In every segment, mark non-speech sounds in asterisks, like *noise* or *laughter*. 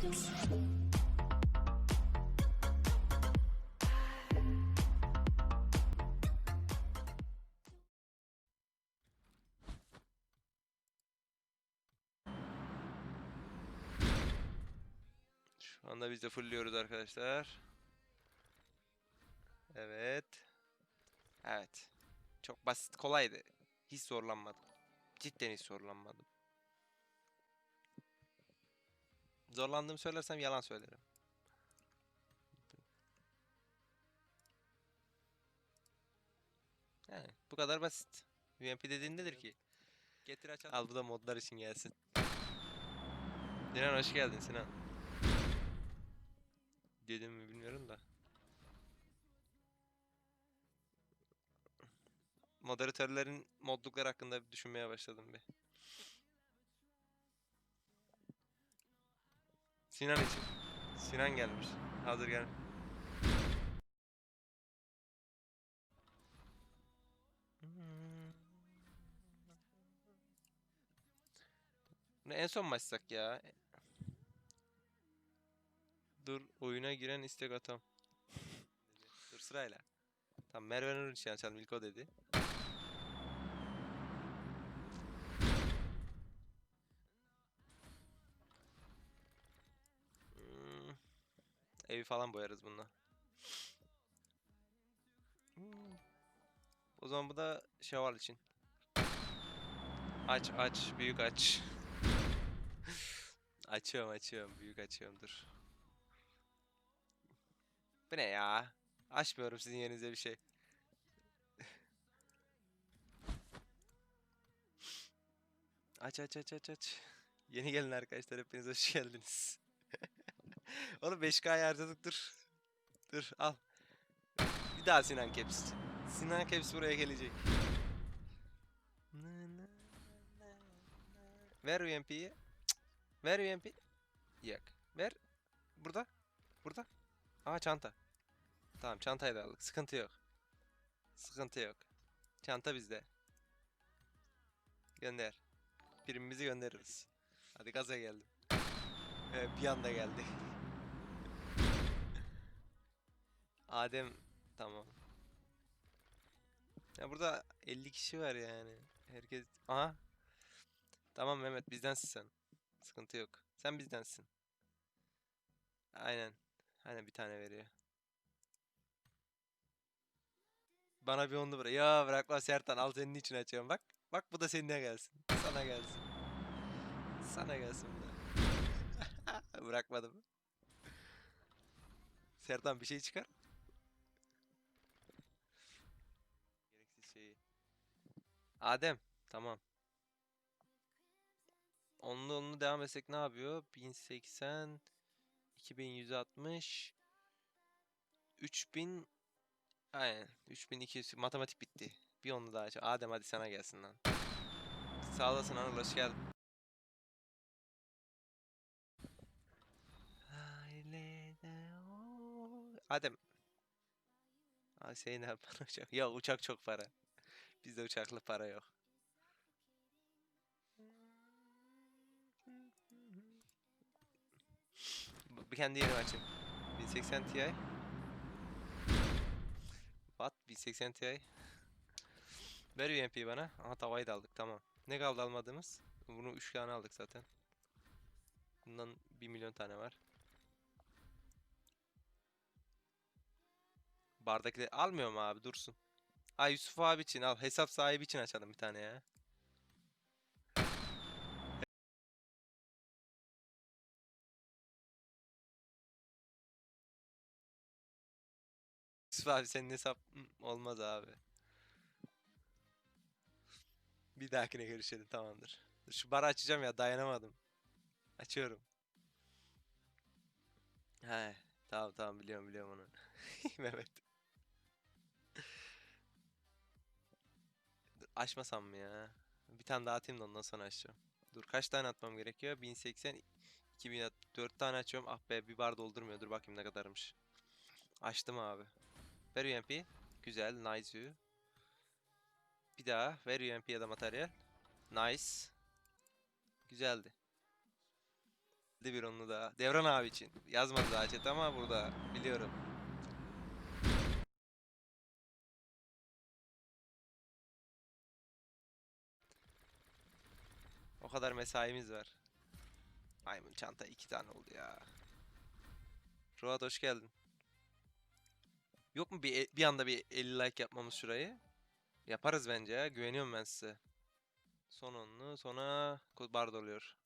Şu anda biz de fullliyoruz arkadaşlar. Evet. Evet. Çok basit, kolaydı. Hiç zorlanmadım. Cidden hiç zorlanmadım. Zorlandığımı söylersem yalan söylerim. Yani bu kadar basit. UMP dediğin nedir ki? Getir açalım. Al bu da modlar için gelsin. Sinan hoş geldin Sinan. Dedim mi bilmiyorum da. Moderatörlerin modlukları hakkında düşünmeye başladım bir. Sinan için. Sinan gelmiş. Hazır gel. Ne en son maçsak ya. Dur oyuna giren istek atam. *laughs* Dur sırayla. Tamam Merve Nur için açalım ilk o dedi. Hmm, Evi falan boyarız bununla. O zaman bu da şeval için. Aç aç büyük aç. *laughs* açıyorum açıyorum büyük açıyorum dur. Bu ne ya? Açmıyorum sizin yerinize bir şey. *laughs* Aç aç aç aç aç. Yeni gelin arkadaşlar hepiniz hoş geldiniz. *laughs* Oğlum 5K harcadık dur. Dur al. Bir daha Sinan Caps. Sinan Caps buraya gelecek. Ver UMP'yi. Ver UMP. Yok. Ver. Burada. Burada. Aa çanta. Tamam çantayı da aldık. Sıkıntı yok. Sıkıntı yok. Çanta bizde. Gönder. Primimizi göndeririz. Hadi gaza geldim. Evet, bir anda geldi. Adem tamam. Ya burada 50 kişi var yani. Herkes aha. Tamam Mehmet bizdensin sen. Sıkıntı yok. Sen bizdensin. Aynen. Aynen bir tane veriyor. Bana bir onlu bırak. Ya bırakma Sertan al senin için açıyorum bak. Bak bu da seninle gelsin. Sana gelsin. Sana gelsin bu. *laughs* Bırakmadım. Sertan bir şey çıkar. Adem. Tamam. Onlu onlu devam etsek ne yapıyor? 1080 2160 3000 Aynen 3200 matematik bitti. Bir onu daha aç. Adem hadi sana gelsin lan. Sağ olasın Anıl hoş geldin. Adem. Aa, şey ne yapar uçak? Ya uçak çok para. Bizde uçaklı para yok. Bir kendi yerimi açayım. 1080 Ti. What? 1080 Ti. Ver UMP'yi bana. Aha tavayı da aldık tamam. Ne kaldı almadığımız? Bunu 3 tane aldık zaten. Bundan 1 milyon tane var. Bardakileri almıyorum abi dursun. Ha Yusuf abi için al. Hesap sahibi için açalım bir tane ya. Yusuf abi senin hesap olmaz abi. Bir dahakine görüşelim tamamdır. Dur Şu barı açacağım ya dayanamadım. Açıyorum. He tamam tamam biliyorum biliyorum onu. *laughs* Mehmet. Açmasam mı ya? Bir tane daha atayım da ondan sonra açacağım. Dur kaç tane atmam gerekiyor? 1080 2000 at 4 tane açıyorum. Ah be bir bar doldurmuyor. Dur bakayım ne kadarmış. Açtım abi. Ver UMP. Güzel. Nice view. Bir daha. Ver UMP ya da materyal. Nice. Güzeldi. bir onu da. Devran abi için. Yazmadı daha chat ama burada. Biliyorum. Kadar mesaimiz var. Maymun çanta iki tane oldu ya. Ruat hoş geldin. Yok mu bir, bir anda bir 50 like yapmamız şurayı? Yaparız bence ya. Güveniyorum ben size. Son onlu sonra ko- bard oluyor.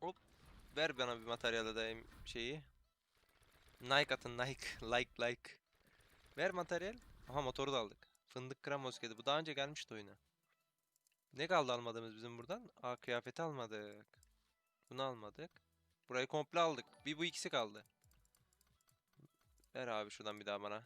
Hop. Ver bana bir materyal adayım şeyi. Nike atın Nike. Like like. Ver materyal. Aha motoru da aldık. Fındık krem mosketi. Bu daha önce gelmişti oyuna. Ne kaldı almadığımız bizim buradan? Aa kıyafeti almadık. Bunu almadık. Burayı komple aldık. Bir bu ikisi kaldı. Ver abi şuradan bir daha bana.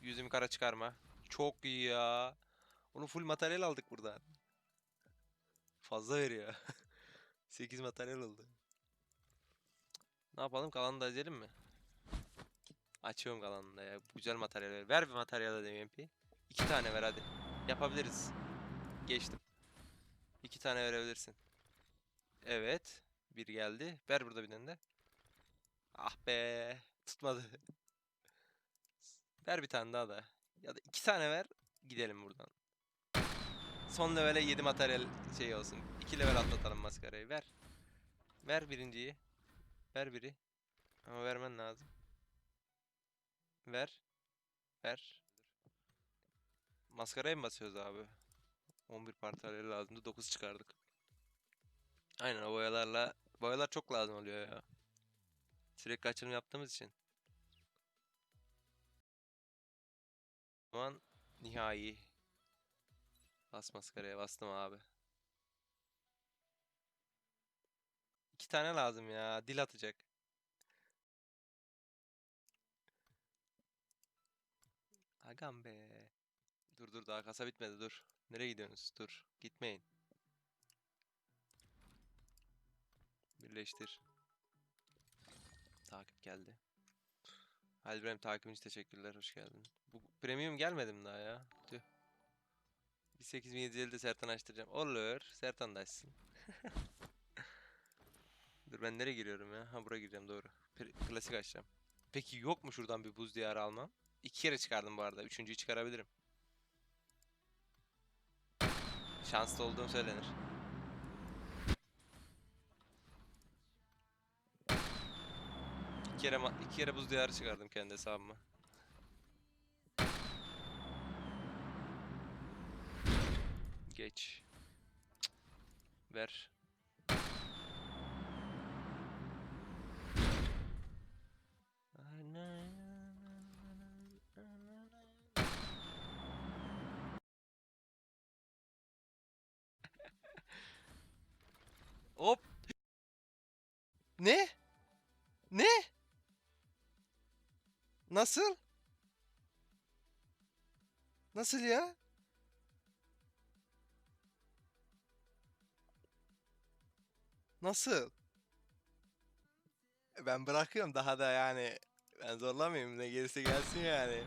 Yüzümü kara çıkarma. Çok iyi ya. Onu full materyal aldık buradan. Fazla veriyor. *laughs* 8 materyal oldu. Ne yapalım? Kalanını da ezelim mi? Açıyorum kalanını da ya. Güzel materyal ver. Bir materyal da MP. İki tane ver hadi. Yapabiliriz. Geçtim. İki tane verebilirsin. Evet. Bir geldi. Ver burada bir tane de. Ah be. Tutmadı. Ver bir tane daha da. Ya da iki tane ver. Gidelim buradan. Son levele 7 materyal şey olsun. 2 level atlatalım maskarayı. Ver. Ver birinciyi. Ver biri. Ama vermen lazım. Ver. Ver. Maskaraya mı basıyoruz abi? 11 parçaları lazımdı. 9 çıkardık. Aynen o boyalarla. Boyalar çok lazım oluyor ya. Sürekli açılım yaptığımız için. O zaman nihai. Bas maskaraya bastım abi. İki tane lazım ya. Dil atacak. Agam be. Dur dur daha kasa bitmedi dur. Nereye gidiyorsunuz? Dur. Gitmeyin. Birleştir. Takip geldi. Halil İbrahim takibin için teşekkürler. Hoş geldin. Bu premium gelmedi mi daha ya? Tüh. Bir 8750 de Sertan açtıracağım. Olur. Sertan da açsın. *laughs* Dur ben nereye giriyorum ya? Ha buraya gireceğim doğru. Pri- Klasik açacağım. Peki yok mu şuradan bir buz diyarı almam? İki kere çıkardım bu arada. Üçüncüyü çıkarabilirim. Şanslı olduğum söylenir. İki kere, iki kere buz diyarı çıkardım kendi hesabıma. Geç. Ver. Hop. Ne? Ne? Nasıl? Nasıl ya? Nasıl? Ben bırakıyorum daha da yani ben zorlamayayım ne gelirse gelsin yani.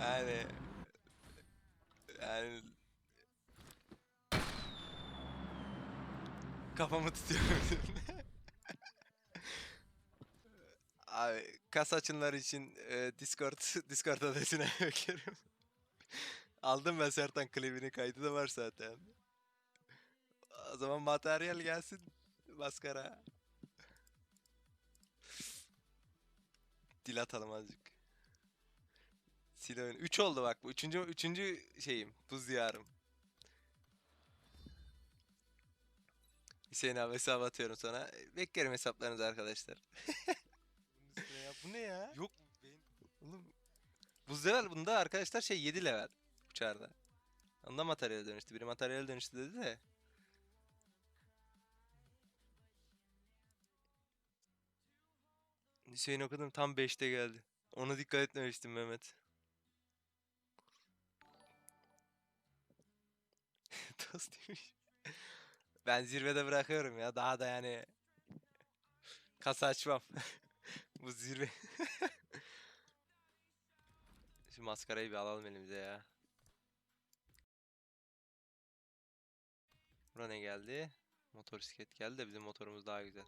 Yani yani kafamı tutuyorum. *laughs* Abi kas açınlar için e, Discord *laughs* Discord adresine *laughs* bekliyorum. Aldım ben Sertan klibini kaydı da var zaten. O zaman materyal gelsin. Maskara. Dil atalım azıcık. Sil oyunu. 3 oldu bak bu. Üçüncü, üçüncü şeyim. Buz diyarım. Hüseyin abi hesap atıyorum sana. Beklerim hesaplarınızı arkadaşlar. *laughs* Bu ne ya? Yok Oğlum. Buz level bunda arkadaşlar şey 7 level. Uçarda. Onda materyale dönüştü. Biri materyale dönüştü dedi de. Hüseyin okudum tam 5'te geldi. Ona dikkat etmemiştim Mehmet. *laughs* Tost demiş. Ben zirvede bırakıyorum ya. Daha da yani *laughs* kasa açmam. *laughs* Bu zirve. *laughs* Şu maskarayı bir alalım elimize ya. Bura ne geldi? Motosiklet geldi de bizim motorumuz daha güzel.